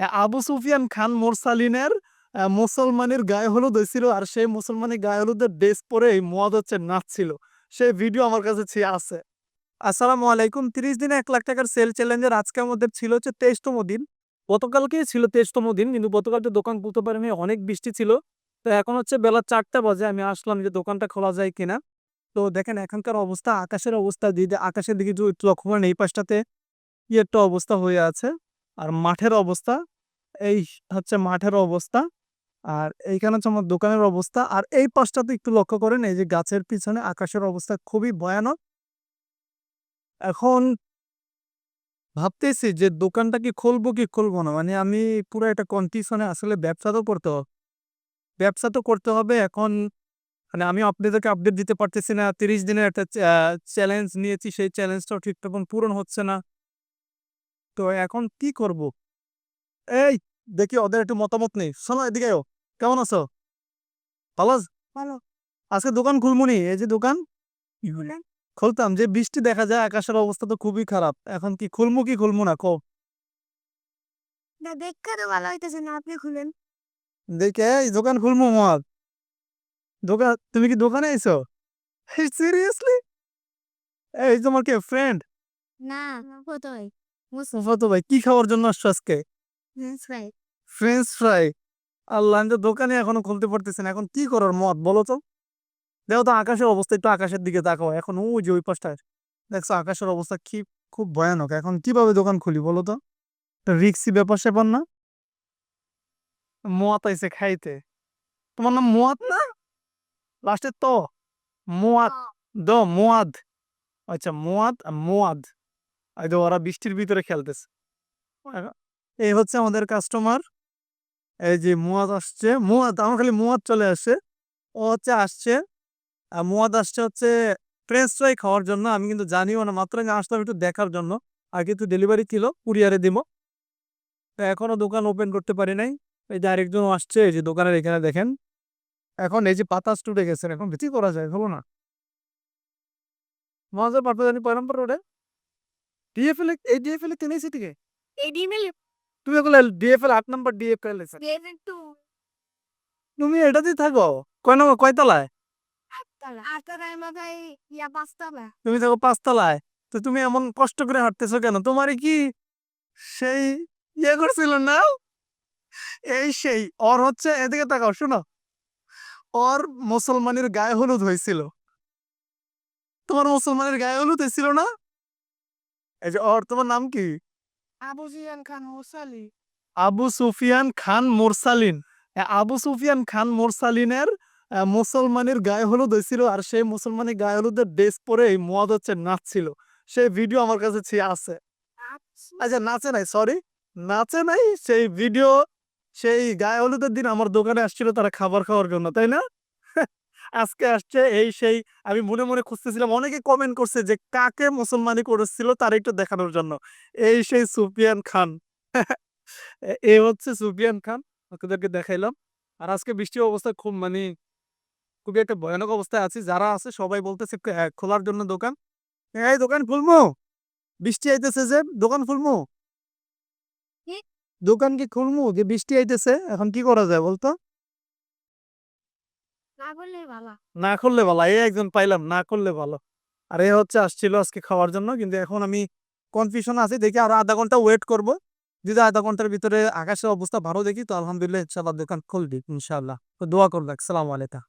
আবু সুফিয়ান খান মোরসালিনের মুসলমানের গায়ে হলুদ হয়েছিল আর সেই মুসলমানের গায়ে হলুদের ড্রেস পরে মদ হচ্ছে নাচছিল সেই ভিডিও আমার কাছে আছে। আসসালামু আলাইকুম। তিরিশ দিনে এক লাখ টাকার সেল চ্যালেঞ্জের আজকে আমাদের ছিল হচ্ছে তেইশতম দিন। গতকালকেই ছিল তেইশতম দিন, কিন্তু গতকাল গতকালকে দোকান খুলতে পারিনি, অনেক বৃষ্টি ছিল। তো এখন হচ্ছে বেলা চারটা বাজে, আমি আসলাম যে দোকানটা খোলা যায় কিনা। তো দেখেন এখানকার অবস্থা, আকাশের অবস্থা যদি আকাশের দিকে একটু লক্ষ্য করেন, এই পাশটাতে কি একটা অবস্থা হয়ে আছে। আর মাঠের অবস্থা, এই হচ্ছে মাঠের অবস্থা, আর এইখানে হচ্ছে আমার দোকানের অবস্থা, আর এই পাশটাতে একটু লক্ষ্য করেন, এই যে গাছের পিছনে আকাশের অবস্থা খুবই ভয়ানক। এখন ভাবতেছি যে দোকানটা কি খুলবো কি খুলবো না মানে আমি পুরো একটা কনফিউশনে আসলে ব্যবসা তো করতে হবে ব্যবসা তো করতে হবে এখন মানে আমি আপনাদেরকে আপডেট দিতে পারতেছি না, তিরিশ দিনের একটা চ্যালেঞ্জ নিয়েছি, সেই চ্যালেঞ্জটাও ঠিকঠাক পূরণ হচ্ছে না। তো এখন কি করব? এই দেখি ওদের একটু মতামত নেই। শোনো এদিকে কেমন আছো? ভালো ভালো। আজকে দোকান খুলমুনি। এই যে দোকান। খুলতাম। যে বৃষ্টি দেখা যায় আকাশের অবস্থা তো খুবই খারাপ। এখন কি খুলমু কি খুলমু না কো না দেখতে তো ভালো হইতেছে না আপনি খুলেন। দেখে এই দোকান খুলমু মত দোকান তুমি কি দোকানে আইছো? সিরিয়াসলি এই তোমার কে ফ্রেন্ড না তো ভাই কি খাওয়ার জন্য আসছো আজকে? ফ্রেঞ্চ ফ্রাই আল্লাহ আমি তো দোকানে এখনও খুলতে পারতেছি না এখন কি করার মত বলো তো? দেখো তো আকাশের অবস্থা একটু আকাশের দিকে তাকাও এখন ওই যে ওই পাশটায়। দেখছ আকাশের অবস্থা কি খুব ভয়ানক এখন কীভাবে দোকান খুলি বলো তো? রিক্সি ব্যাপার স্যাপার না? মোয়াত আইছে খাইতে। তোমার নাম মোয়াত না? লাস্টে তো। মোয়াত দ মোয়াদ। আচ্ছা মোয়াদ আর মোয়াদ। এই তো ওরা বৃষ্টির ভিতরে খেলতেছে। এই হচ্ছে আমাদের কাস্টমার এই যে মুয়াদ আসছে, মুয়াদ, আমার খালি মুয়াদ চলে আসছে ও হচ্ছে আসছে। আর মুয়াদ আসছে হচ্ছে ফ্রেঞ্চ ফ্রাই খাওয়ার জন্য। আমি কিন্তু জানিও না, মাত্র আমি আসলাম একটু দেখার জন্য। আগে তো ডেলিভারি ছিল কুরিয়ারে দিব। তো এখনও দোকান ওপেন করতে পারি নাই। এই যে আরেকজন আসছে, এই যে দোকানের এখানে দেখেন। এখন এই যে পাতা স্টুডে গেছেন, এখন বেশি করা যায়, হলো না। মহাজার পাঠা জানি কয় নম্বর রোডে ডিএফএল এই ডিএফএল কিনেছি থেকে এই ডিমেল তুমি বলে ডিএফএল আট নম্বর ডিএফএল তুমি এটাতেই থাকো কয় নম্বর ইয়া পাঁচতলা তুমি থাকো পাঁচতলায় তো তুমি এমন কষ্ট করে হাঁটতেছো কেন? তোমার কি সেই ইয়ে করছিল না? এই সেই ওর হচ্ছে এদিকে তাকাও শোনো। ওর মুসলমানের গায়ে হলুদ হয়েছিল। তোমার মুসলমানের গায়ে হলুদ হয়েছিল না? এই যে ওর তোমার নাম কি? আবু জিয়ান খান হোসালি আবু সুফিয়ান খান মোরসালিন। আবু সুফিয়ান খান মোরসালিনের মুসলমানের গায়ে হলুদ হয়েছিল আর সেই মুসলমানের গায়ে হলুদের ড্রেস পরে মদ হচ্ছে নাচছিল। সেই ভিডিও আমার কাছে আছে। আচ্ছা। নাচে নাই সরি নাচে নাই সেই ভিডিও সেই গায়ে হলুদের দিন আমার দোকানে আসছিল তারা খাবার খাওয়ার জন্য তাই না? আজকে আসছে এই সেই আমি মনে মনে খুঁজতেছিলাম। অনেকে কমেন্ট করছে যে কাকে মুসলমানি করেছিল তার একটু দেখানোর জন্য? এই সেই সুফিয়ান খান। এ- হচ্ছে সুফিয়ান খান। ওদেরকে দেখাইলাম। আর আজকে বৃষ্টির অবস্থা খুব মানে খুবই একটা ভয়ানক অবস্থায় আছি। যারা আছে সবাই বলতেছে খোলার জন্য দোকান? এই দোকান খুলমু। বৃষ্টি আইতেছে যে দোকান খুলমু? দোকান কি খুলমু? যে বৃষ্টি আইতেছে এখন কি করা যায় বলতো? না করলে ভালো। এই একজন পাইলাম, না করলে ভালো। আর এ হচ্ছে আসছিল আজকে খাওয়ার জন্য, কিন্তু এখন আমি কনফিউশন আছি, দেখি আরও আধা ঘণ্টা ওয়েট করব। যদি আধা ঘণ্টার ভিতরে আকাশের অবস্থা ভালো দেখি, তো আলহামদুলিল্লাহ ইনশাল্লাহ দোকান খুলবি ইনশাল্লাহ তো দোয়া করবে, আসসালাম আলাইকুম।